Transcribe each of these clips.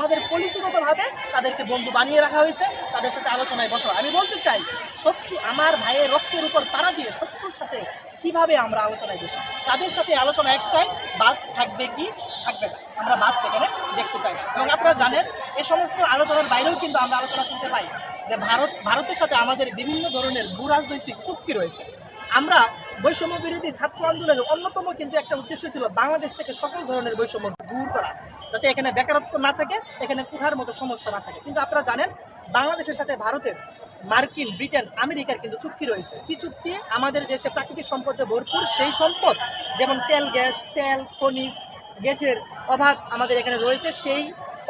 আমাদের পলিসিগতভাবে তাদেরকে বন্ধু বানিয়ে রাখা হয়েছে, তাদের সাথে আলোচনায় বসা। আমি বলতে চাই, শত্রু, আমার ভাইয়ের রক্তের উপর তারা দিয়ে শত্রুর সাথে কীভাবে আমরা আলোচনায় বসি? তাদের সাথে আলোচনা একটাই, বাদ থাকবে কি? থাকবে না। আমরা বাদ সেখানে দেখতে চাই এবং আপনারা জানেন, এ সমস্ত আলোচনার বাইরেও কিন্তু আমরা আলোচনা শুনতে পাই যে ভারত, ভারতের সাথে আমাদের বিভিন্ন ধরনের ভূ রাজনৈতিক চুক্তি রয়েছে। আমরা বৈষম্য বিরোধী ছাত্র আন্দোলনের অন্যতম কিন্তু একটা উদ্দেশ্য ছিল বাংলাদেশ থেকে সকল ধরনের বৈষম্য দূর করা, যাতে এখানে বেকারত্ব না থাকে, এখানে কুঠার মতো সমস্যা না থাকে। কিন্তু আপনারা জানেন, বাংলাদেশের সাথে ভারতের, মার্কিন, ব্রিটেন, আমেরিকার কিন্তু চুক্তি রয়েছে। কি চুক্তি? আমাদের দেশে প্রাকৃতিক সম্পদে ভরপুর সেই সম্পদ, যেমন তেল, গ্যাস, তেল, খনিজ, গ্যাসের অভাব আমাদের এখানে রয়েছে, সেই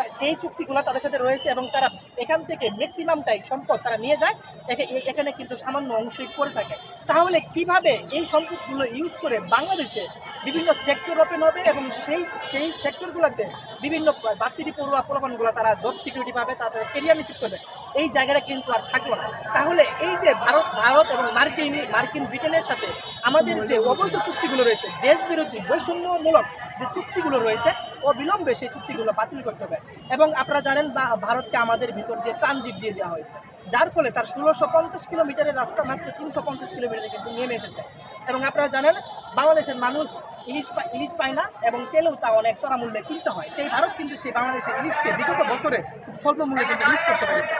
সেই চুক্তিগুলো তাদের সাথে রয়েছে এবং তারা এখান থেকে ম্যাক্সিমামটাই সম্পদ তারা নিয়ে যায়। এখা- এখানে কিন্তু সামান্য অংশই করে থাকে। তাহলে কীভাবে এই সম্পদগুলো ইউজ করে বাংলাদেশে বিভিন্ন সেক্টর ওপেন হবে এবং সেই সেই সেক্টরগুলোতে বিভিন্ন ভার্সিটি পড়ুয়া প্রলোভনগুলো তারা জব সিকিউরিটি পাবে, তাদের কেরিয়ার নিশ্চিত করবে। এই জায়গাটা কিন্তু আর থাকল না। তাহলে এই যে ভারত ভারত এবং মার্কিন মার্কিন ব্রিটেনের সাথে আমাদের যে অবৈধ চুক্তিগুলো রয়েছে দেশ বিরোধী বৈষম্যমূলক যে চুক্তিগুলো রয়েছে অবিলম্বে সেই চুক্তিগুলো বাতিল করতে হবে। এবং আপনারা জানেন বা- ভারতকে আমাদের ভিতর দিয়ে ট্রানজিট দিয়ে দেওয়া হয়েছে। যার ফলে তার ষোলোশো পঞ্চাশ কিলোমিটারের রাস্তা মাত্র তিনশো পঞ্চাশ কিলোমিটারে কিন্তু নেমে এসেছে। এবং আপনারা জানেন, বাংলাদেশের মানুষ ইলিশ পায় ইলিশ পায় না এবং তেলেও তা অনেক চড়া মূল্যে কিনতে হয়। সেই ভারত কিন্তু সেই বাংলাদেশের ইলিশকে বিগত বছরে স্বল্প মূল্যে কিন্তু ইউজ করতে পেরেছে।